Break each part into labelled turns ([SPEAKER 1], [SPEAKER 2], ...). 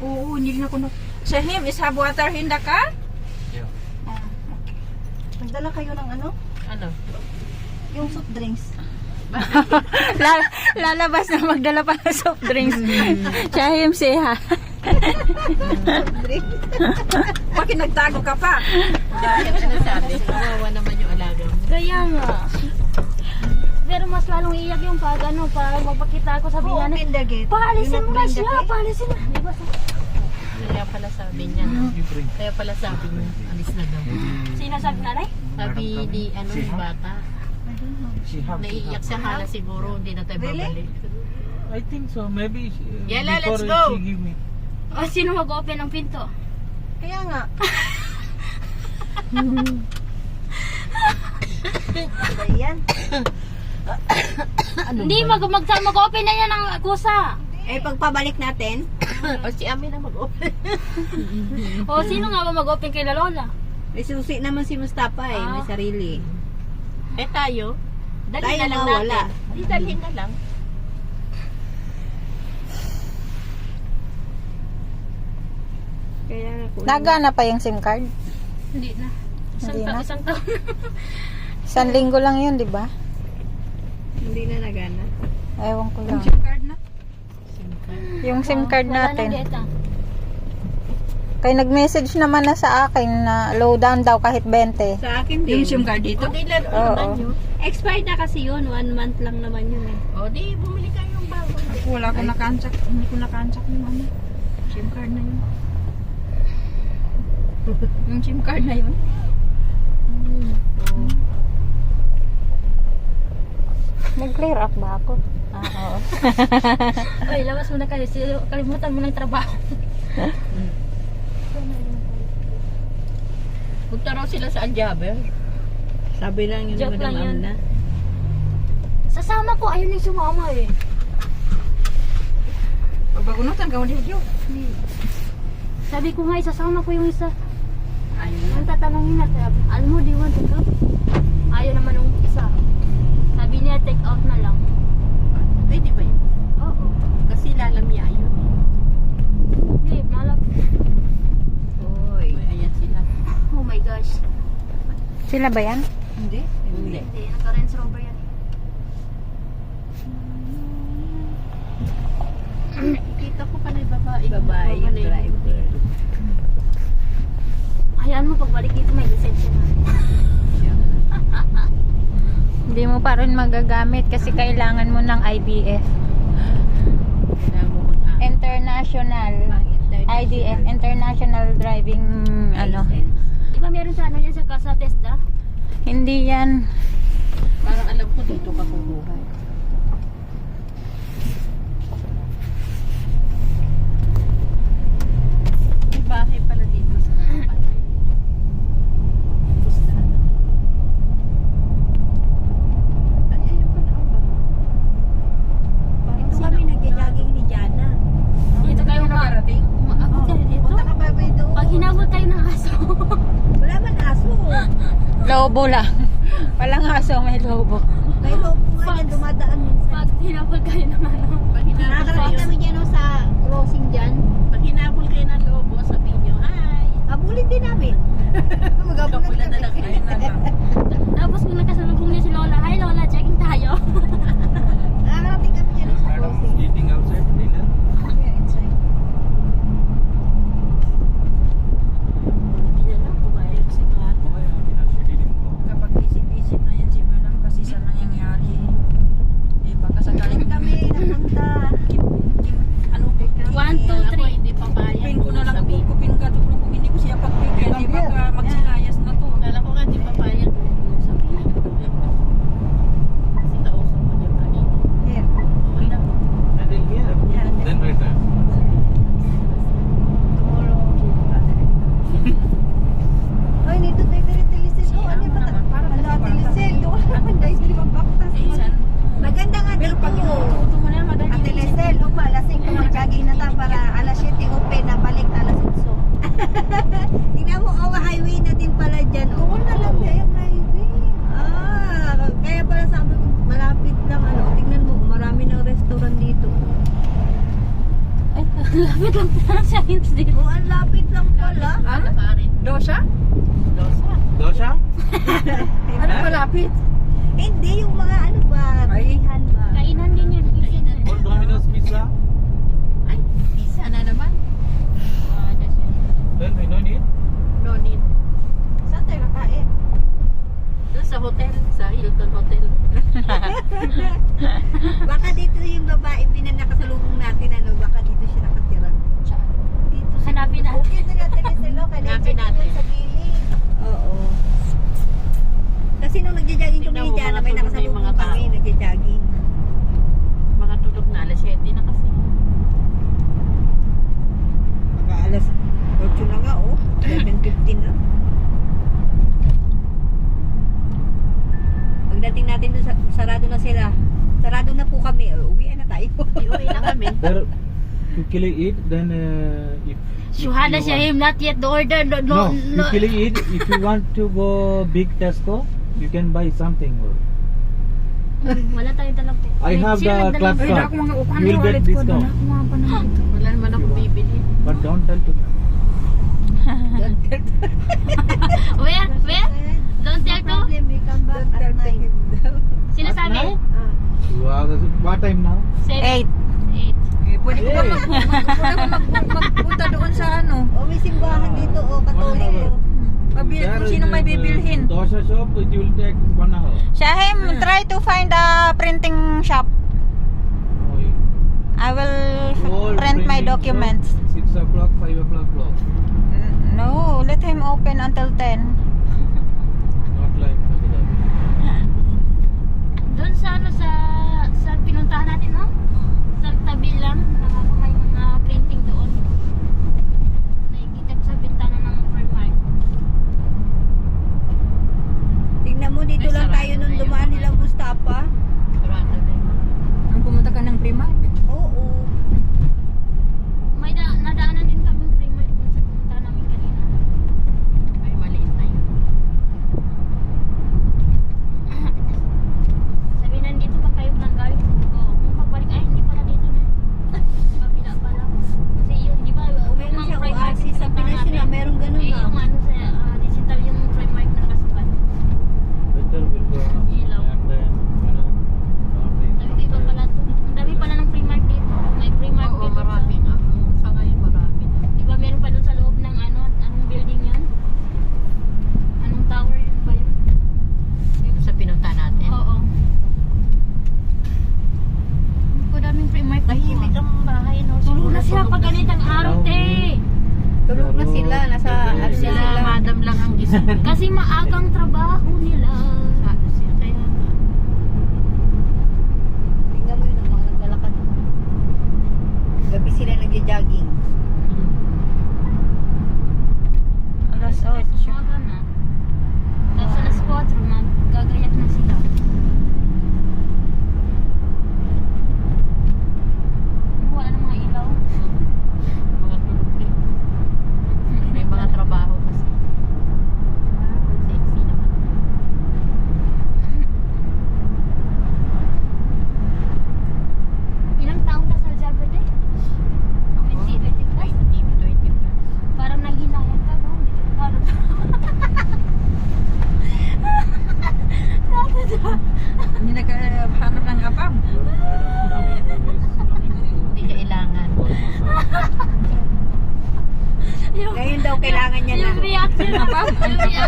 [SPEAKER 1] Oo, hindi na ko na. Sa him, is have water hinda ka?
[SPEAKER 2] Yeah.
[SPEAKER 1] Ah, okay.
[SPEAKER 3] Nagdala kayo ng ano?
[SPEAKER 4] Ano?
[SPEAKER 3] Yung soft drinks.
[SPEAKER 5] La- lalabas na magdala pa ng soft drinks. Chahim siya.
[SPEAKER 1] Bakit nagtago ka pa?
[SPEAKER 4] Dahil ano sabi, kawawa naman yung alaga mo.
[SPEAKER 5] Kaya nga. Pero mas lalong iyak yung pag ano, pag magpakita ako sa
[SPEAKER 3] Oo, the gate.
[SPEAKER 5] Paalisin mo na siya,
[SPEAKER 3] the
[SPEAKER 5] paalisin na. Di?
[SPEAKER 4] Kaya pala sabi niya, no? Kaya pala sabi niya, alis na daw.
[SPEAKER 5] Sinasabi nanay?
[SPEAKER 4] Sabi ni, ano, yung bata, naiiyak siya hala siguro, hindi na tayo babalik.
[SPEAKER 2] I think so. Maybe she,
[SPEAKER 4] Yala,
[SPEAKER 2] before
[SPEAKER 4] let's go.
[SPEAKER 2] she give me.
[SPEAKER 5] O sino mag-open ng pinto?
[SPEAKER 3] Kaya nga. Ba yan?
[SPEAKER 5] Hindi, mag mag mag-open na yan ng kusa.
[SPEAKER 1] Eh, pagpabalik natin,
[SPEAKER 4] o si Ami na mag-open.
[SPEAKER 5] O sino nga ba mag-open kay la Lola?
[SPEAKER 1] may susi naman si Mustafa eh, may
[SPEAKER 5] Ah.
[SPEAKER 1] sarili.
[SPEAKER 4] eh tayo, dali
[SPEAKER 1] Tayo
[SPEAKER 4] na lang
[SPEAKER 1] mawala.
[SPEAKER 4] natin. Di dalhin na lang.
[SPEAKER 1] Kaya ako.
[SPEAKER 5] Nagana pa yung SIM card?
[SPEAKER 6] Hindi na. Isang,
[SPEAKER 5] Hindi
[SPEAKER 6] ta-
[SPEAKER 5] na?
[SPEAKER 6] isang taon.
[SPEAKER 5] Isang linggo lang yun, di ba?
[SPEAKER 1] Hindi na nagana.
[SPEAKER 5] Ewan ko lang.
[SPEAKER 1] card na?
[SPEAKER 5] Yung SIM card natin. Kaya nag-message naman na sa akin na low down daw kahit 20.
[SPEAKER 1] Sa akin din. Yung SIM card dito?
[SPEAKER 4] O di laro
[SPEAKER 5] Oo.
[SPEAKER 4] naman yun.
[SPEAKER 6] Expired na kasi yun. One month lang naman yun eh.
[SPEAKER 4] O di, bumili kayong bago.
[SPEAKER 1] Ako wala ko nakansak. Hindi ko nakansak yung ano. SIM card na yun. yung SIM card na yun.
[SPEAKER 5] Nag-clear up ba ako? Oo.
[SPEAKER 6] Ay, labas mo na kayo. Kalimutan mo ng trabaho.
[SPEAKER 4] Punta raw sila sa Aljaber.
[SPEAKER 1] Sabi lang yun
[SPEAKER 6] Joke lang yun.
[SPEAKER 1] Amna.
[SPEAKER 6] Sasama ko. Ayun yung sumama eh.
[SPEAKER 1] Pagbagunutan ka mo dito.
[SPEAKER 6] Sabi ko nga, isasama ko yung isa.
[SPEAKER 1] Ayun
[SPEAKER 6] Ang tatanungin natin, alam mo, do you want to go? Ayaw naman yung isa. Sabi niya, take out na lang.
[SPEAKER 4] Pwede ba yun?
[SPEAKER 6] Oo.
[SPEAKER 4] Kasi lalamya yun.
[SPEAKER 6] Hindi, malap.
[SPEAKER 1] Oy.
[SPEAKER 4] Uy, ayan sila.
[SPEAKER 6] Oh my gosh.
[SPEAKER 5] Sila ba yan?
[SPEAKER 1] Hindi.
[SPEAKER 4] Hindi.
[SPEAKER 6] Hindi, naka-Range Rover yan.
[SPEAKER 4] Kita ko pala yung babae.
[SPEAKER 1] Babae yung driver.
[SPEAKER 6] Hayaan mo, pagbalik dito may lisensya na.
[SPEAKER 5] Hindi mo pa rin magagamit kasi kailangan mo ng IBF. International IDF, International Driving ano.
[SPEAKER 6] Di ba meron sa ano yan sa Casa Tesda?
[SPEAKER 5] Hindi yan.
[SPEAKER 4] Parang alam ko dito ka kukuha. May bahay pala dito sa harapan. Gusto ano? Ay, ayun pala ang bahay.
[SPEAKER 3] Ito kami nag-jogging ni Jana.
[SPEAKER 6] Dito kayo
[SPEAKER 1] Nakarating?
[SPEAKER 6] Umaakot kayo dito?
[SPEAKER 3] Punta ka ba ba doon?
[SPEAKER 6] Pag hinabol kayo ng aso.
[SPEAKER 3] Wala man aso.
[SPEAKER 5] Lobo lang. Walang aso, may lobo.
[SPEAKER 3] May lobo nga yan dumadaan minsan.
[SPEAKER 6] Pag hinabol Tingnan mo,
[SPEAKER 4] oh, highway
[SPEAKER 3] na
[SPEAKER 4] din
[SPEAKER 3] pala dyan. Oh. Oo, oh,
[SPEAKER 4] alam na
[SPEAKER 3] yung
[SPEAKER 2] highway. Ah, kaya
[SPEAKER 3] pala sabi
[SPEAKER 4] ko, malapit lang.
[SPEAKER 2] Ano, tingnan mo, marami
[SPEAKER 1] ng restaurant dito. Ay, lapit lang pala sa
[SPEAKER 6] hints. Oo,
[SPEAKER 3] oh, ang lapit lang pala.
[SPEAKER 4] Ano?
[SPEAKER 1] Dosha?
[SPEAKER 4] Dosha?
[SPEAKER 2] Dosha?
[SPEAKER 1] ano malapit?
[SPEAKER 3] Hindi, yung mga
[SPEAKER 6] Hanapin natin.
[SPEAKER 3] sa gilid. Oo. Kasi nung nagja-jogging kami ni
[SPEAKER 4] mga
[SPEAKER 3] may nakasalubong
[SPEAKER 4] mga
[SPEAKER 3] kami, nagja-jogging.
[SPEAKER 4] Mga tulog na, alas 7 na kasi.
[SPEAKER 3] Baka alas 8 na nga, oh. 7.15 na. Pagdating natin doon, sa- sarado na sila. Sarado na po kami. Uwi na tayo.
[SPEAKER 4] Iuwi na kami.
[SPEAKER 2] There, quickly eat, then uh, if, if
[SPEAKER 6] Shuhada
[SPEAKER 2] you
[SPEAKER 6] siya
[SPEAKER 2] want-
[SPEAKER 6] him not yet the order. No, no,
[SPEAKER 2] No,
[SPEAKER 6] no.
[SPEAKER 2] quickly eat. If you want to go big Tesco, you can buy something. Or
[SPEAKER 6] Hmm, Wala tayong dalang pera.
[SPEAKER 2] I have
[SPEAKER 6] Sino
[SPEAKER 2] the
[SPEAKER 6] nagdalang
[SPEAKER 2] club
[SPEAKER 1] Ay,
[SPEAKER 2] card.
[SPEAKER 1] na ako mga upan
[SPEAKER 2] You will
[SPEAKER 1] ng
[SPEAKER 2] get
[SPEAKER 1] wallet ko.
[SPEAKER 2] discount.
[SPEAKER 1] Doon ako mga panahon.
[SPEAKER 4] Wala naman ako bibili.
[SPEAKER 2] But don't tell to them.
[SPEAKER 6] Where? Where? Don't tell to?
[SPEAKER 3] problem, we come back at 9.
[SPEAKER 6] Sinasabi?
[SPEAKER 2] At night?
[SPEAKER 3] Ah.
[SPEAKER 2] Wow, that's- what time now?
[SPEAKER 6] Seven.
[SPEAKER 5] Eight.
[SPEAKER 6] Eight.
[SPEAKER 1] Eh, pwede ko ba
[SPEAKER 2] Hey.
[SPEAKER 1] mag, mag, pwede ko mag, mag, magpunta doon sa ano?
[SPEAKER 3] Oh, may simbahan dito, oh, katoliko.
[SPEAKER 2] hour.
[SPEAKER 1] Pabili kung sino may bibilhin.
[SPEAKER 2] Dosha shop, it will take
[SPEAKER 5] Shahim, try to find a printing shop.
[SPEAKER 2] Oh,
[SPEAKER 5] I will
[SPEAKER 2] all
[SPEAKER 5] print my
[SPEAKER 2] printing shop,
[SPEAKER 5] documents.
[SPEAKER 2] Six o'clock, five o'clock close.
[SPEAKER 5] No, let him open until 10.
[SPEAKER 2] Not like.
[SPEAKER 6] Doon sa ano sa sa pinuntahan natin, no? Sa tabi lang, nakaka
[SPEAKER 4] 가.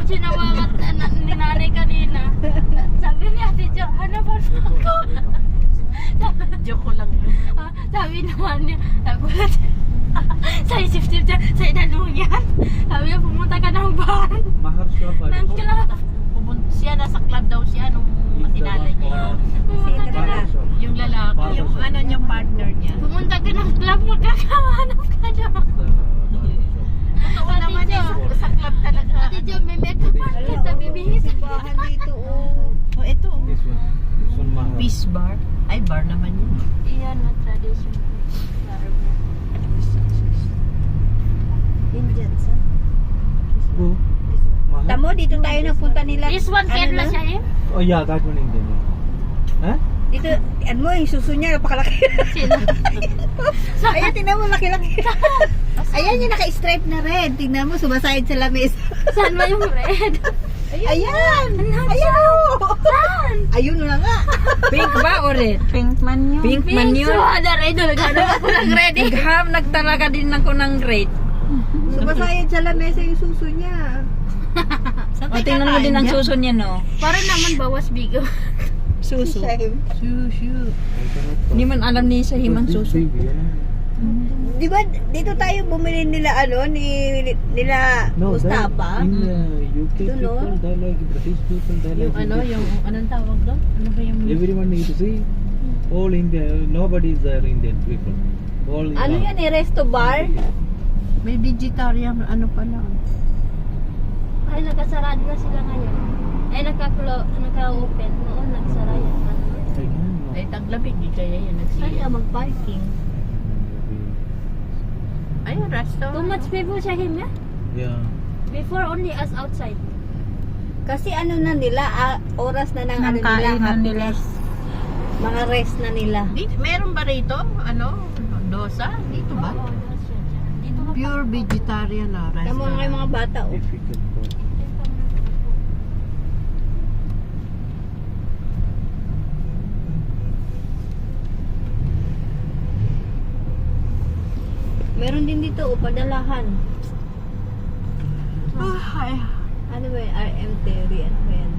[SPEAKER 4] Yung
[SPEAKER 6] reaction na ni nanay kanina. Sabi ni Ate Jo, hanapan mo ako.
[SPEAKER 4] Joke ko lang yun.
[SPEAKER 6] Ah, sabi naman niya, nagulat. sa isip-isip niya, sa inanong yan. Sabi niya, pumunta ka ng bar.
[SPEAKER 2] Mahar shop, I
[SPEAKER 6] Ng club.
[SPEAKER 4] Pumun- siya nasa club daw siya nung makinalay niya yun.
[SPEAKER 6] Pumunta ka na.
[SPEAKER 4] Yung lalaki, yung ano niyang partner niya.
[SPEAKER 6] Pumunta ka ng club, magkakahanap ka
[SPEAKER 2] shop.
[SPEAKER 4] Totoo naman
[SPEAKER 6] Jo.
[SPEAKER 4] eh, sa club talaga.
[SPEAKER 6] Ate Jo, may
[SPEAKER 3] Simbahan dito, oh.
[SPEAKER 4] Oh, ito. oh.
[SPEAKER 2] This one. This one Mahar.
[SPEAKER 4] Peace bar. Ay, bar naman yun.
[SPEAKER 6] Iyan na tradition.
[SPEAKER 3] Indian, sa?
[SPEAKER 2] Mahar?
[SPEAKER 3] Tamo, dito tayo nagpunta nila.
[SPEAKER 6] This one,
[SPEAKER 3] Ano
[SPEAKER 6] Kerala siya eh.
[SPEAKER 2] Oh yeah, that one Indian. Huh?
[SPEAKER 3] Dito, ano mo, yung suso niya, napakalaki.
[SPEAKER 6] Sino?
[SPEAKER 3] Ayan, tingnan mo, laki-laki. Ayan, yung naka-stripe na red. Tingnan mo, sumasayad sa lamis.
[SPEAKER 6] Saan ba yung red?
[SPEAKER 3] Ayan! Ayan! Saan? Ayun na nga.
[SPEAKER 1] Pink ba o red?
[SPEAKER 5] Pink man yun.
[SPEAKER 1] Pink man
[SPEAKER 6] So,
[SPEAKER 1] yun.
[SPEAKER 6] ada red. Naghanap ako ng red eh.
[SPEAKER 1] Nagham, nagtalaga din ako ng red.
[SPEAKER 3] Sumasayad sa lamesa yung suso niya.
[SPEAKER 1] O, tingnan mo din ang suso niya, no?
[SPEAKER 6] Para naman bawas bigo.
[SPEAKER 1] Suso.
[SPEAKER 3] Shame.
[SPEAKER 1] Hindi man alam ni sa himang suso.
[SPEAKER 3] Di ba, dito tayo bumili nila, ano, ni, nila
[SPEAKER 2] No,
[SPEAKER 3] Mustafa.
[SPEAKER 2] in uh, UK
[SPEAKER 3] Don't know.
[SPEAKER 2] people, they like British people, they like
[SPEAKER 4] Yung ano,
[SPEAKER 2] English
[SPEAKER 4] yung anong tawag doon? Ano ba yung...
[SPEAKER 2] Everyone need to see. All Indian, nobody is there Indian people. All
[SPEAKER 3] Ano yan eh, resto bar?
[SPEAKER 4] May vegetarian, ano pa lang.
[SPEAKER 6] Ay, nakasarado na sila ngayon. Ay, naka-clo- naka-open. Noon, nagsara yan.
[SPEAKER 4] Ay, taglamig, di kaya yan
[SPEAKER 3] Saan ka
[SPEAKER 4] nagsiya.
[SPEAKER 3] mag-parking?
[SPEAKER 4] Ay, resto.
[SPEAKER 6] Too much people sa him, yeah?
[SPEAKER 2] Yeah.
[SPEAKER 6] Before, only us outside.
[SPEAKER 3] Kasi ano na nila, ah, oras na ng
[SPEAKER 5] Ng
[SPEAKER 3] ano nila,
[SPEAKER 5] kainan nila.
[SPEAKER 3] happiness. Mga rest na nila.
[SPEAKER 4] Di, meron ba rito? Ano? Dosa? Dito ba?
[SPEAKER 6] Oo, that's it. Dito ka
[SPEAKER 4] Pure vegetarian na
[SPEAKER 3] Tama
[SPEAKER 4] restaurant.
[SPEAKER 3] nga yung mga bata, oh.
[SPEAKER 2] Difficult
[SPEAKER 3] Meron din dito, oh, padalahan.
[SPEAKER 4] Ay,
[SPEAKER 3] Ano ba yun? RM Terry, ano ba yan?